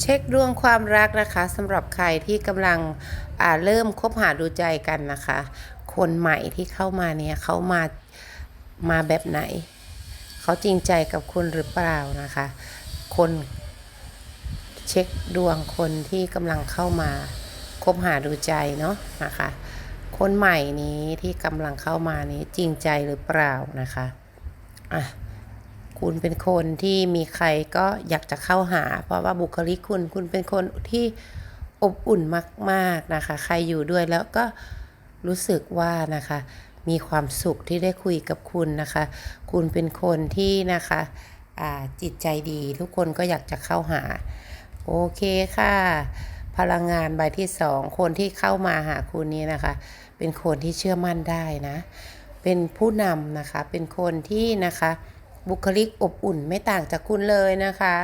เช็คดวงความรักนะคะสำหรับใครที่กำลังอ่าเริ่มคบหาดูใจกันนะคะ คนใหม่ที่เข้ามาเนี่ยเขามามาแบบไหน เขาจริงใจกับคุณหรือเปล่านะคะ คนเช็คดวงคนที่กำลังเข้ามาคบหาดูใจเนาะนะคะ คนใหม่นี้ที่กำลังเข้ามานี้จริงใจหรือเปล่านะคะอะ คุณเป็นคนที่มีใครก็อยากจะเข้าหา เพราะว่าบุคลิกคุณคุณเป็นคนที่อบอุ่นมากๆนะคะ ใครอยู่ด้วยแล้วก็รู้สึกว่านะคะ มีความสุขที่ได้คุยกับคุณนะคะ คุณเป็นคนที่นะคะจิตใจดีทุกคนก็อยากจะเข้าหา โอเคค่ะ พลังงานใบที่สองคนที่เข้ามาหาคุณนี้นะคะ เป็นคนที่เชื่อมั่นได้นะ เป็นผู้นำนะคะ เป็นคนที่นะคะ บุคลิกอบอุ่นไม่ต่างจากคุณเลยนะคะ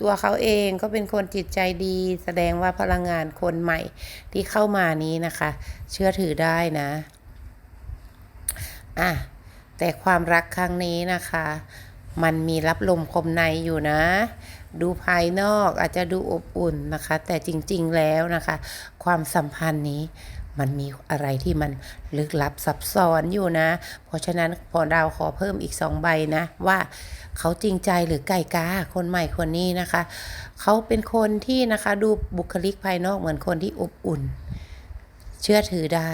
ตัวเขาเองก็เป็นคนจิตใจดี แสดงว่าพลังงานคนใหม่ที่เข้ามานี้นะคะ เชื่อถือได้นะอะแต่ความรักครั้งนี้นะคะ มันมีรับลมคมในอยู่นะ ดูภายนอกอาจจะดูอบอุ่นนะคะ แต่จริงๆแล้วนะคะ ความสัมพันธ์นี้ มันมีอะไรที่มันลึกลับซับซ้อนอยู่นะ เพราะฉะนั้นพอดาวขอเพิ่มอีกสองใบนะ ว่าเขาจริงใจหรือไก่กาคนใหม่คนนี้นะคะ เขาเป็นคนที่นะคะดูบุคลิกภายนอกเหมือนคนที่อบอุ่น เชื่อถือได้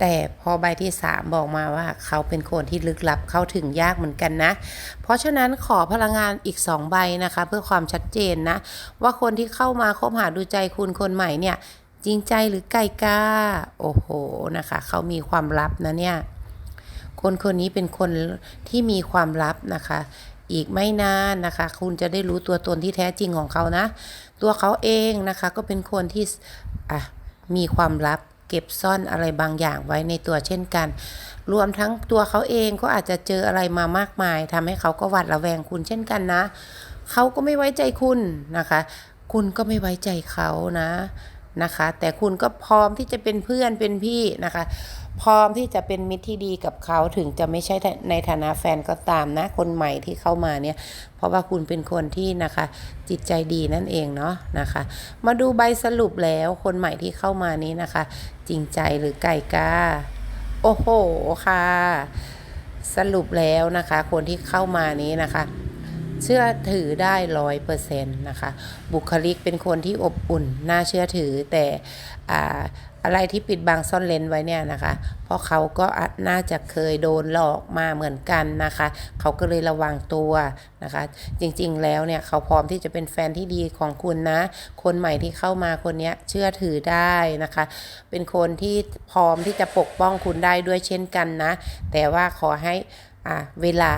แต่พอใบที่3บอกมาว่า เขาเป็นคนที่ลึกลับเข้าถึงยากเหมือนกันนะ เพราะฉะนั้นขอพลังงานอีก2ใบนะคะ เพื่อความชัดเจนนะ ว่าคนที่เข้ามาคบหาดูใจคุณคนใหม่เนี่ย จริงใจหรือไก่กล้าโอ้โหนะคะเขามีความลับนะเนี่ย คนคนนี้เป็นคนที่มีความลับนะคะ อีกไม่นานนะคะ คุณจะได้รู้ตัวตนที่แท้จริงของเขานะ ตัวเขาเองนะคะก็เป็นคนที่อะมีความลับเก็บซ่อนอะไรบางอย่างไว้ในตัวเช่นกัน รวมทั้งตัวเขาเองก็อาจจะเจออะไรมามากมายทำให้เขาก็หวาดระแวงคุณเช่นกันนะ เขาก็ไม่ไว้ใจคุณนะคะ คุณก็ไม่ไว้ใจเขานะ นะคะ แต่คุณก็พร้อมที่จะเป็นเพื่อนเป็นพี่นะคะ พร้อมที่จะเป็นมิตรที่ดีกับเขาถึงจะไม่ใช่ในฐานะแฟนก็ตามนะ คนใหม่ที่เข้ามาเนี่ย เพราะว่าคุณเป็นคนที่นะคะ จิตใจดีนั่นเองเนาะนะคะ มาดูใบสรุปแล้วคนใหม่ที่เข้ามานี้นะคะ จริงใจหรือไก่กาโอ้โหค่ะ สรุปแล้วนะคะ คนที่เข้ามานี้นะคะ เชื่อถือได้ร้อยเปอร์เซ็นต์นะคะ บุคลิกเป็นคนที่อบอุ่น น่าเชื่อถือแต่อ่อะไรที่ปิดบังซ่อนเลนไว้เนี่ยนะคะ เพราะเขาก็น่าจะเคยโดนหลอกมาเหมือนกันนะคะ เขาก็เลยระวังตัวนะคะ จริงๆแล้วเนี่ยเขาพร้อมที่จะเป็นแฟนที่ดีของคุณนะ คนใหม่ที่เข้ามาคนนี้เชื่อถือได้นะคะ เป็นคนที่พร้อมที่จะปกป้องคุณได้ด้วยเช่นกันนะ แต่ว่าขอให้เวลา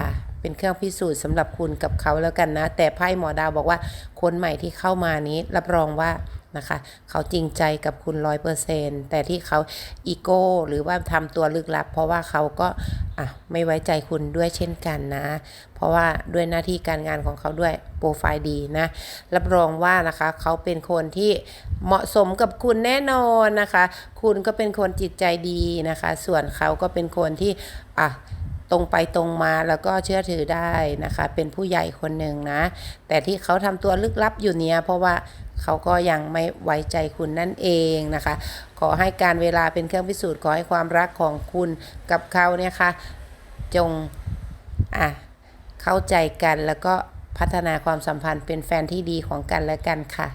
เป็นเครื่องพิสูจน์สำหรับคุณกับเขาแล้วกันนะ แต่ไพ่หมอดาวบอกว่าคนใหม่ที่เข้ามานี้รับรองว่านะคะเขาจริงใจกับคุณร้อยเปอร์เซนแต่ที่เขาอีโก้หรือว่าทำตัวลึกลับ เพราะว่าเขาก็อะไม่ไว้ใจคุณด้วยเช่นกันนะ เพราะว่าด้วยหน้าที่การงานของเขาด้วยโปรไฟล์ดีนะ รับรองว่านะคะเขาเป็นคนที่เหมาะสมกับคุณแน่นอนนะคะ คุณก็เป็นคนจิตใจดีนะคะ ส่วนเขาก็เป็นคนที่อะ ตรงไปตรงมาแล้วก็เชื่อถือได้นะคะ เป็นผู้ใหญ่คนหนึ่งนะ แต่ที่เขาทำตัวลึกลับอยู่เนี้ยเพราะว่าเขาก็ยังไม่ไว้ใจคุณนั่นเองนะคะ ขอให้การเวลาเป็นเครื่องพิสูจน์ขอให้ความรักของคุณกับเขาเนี่ยค่ะจงอะเข้าใจกันแล้วก็พัฒนาความสัมพันธ์เป็นแฟนที่ดีของกันและกันค่ะ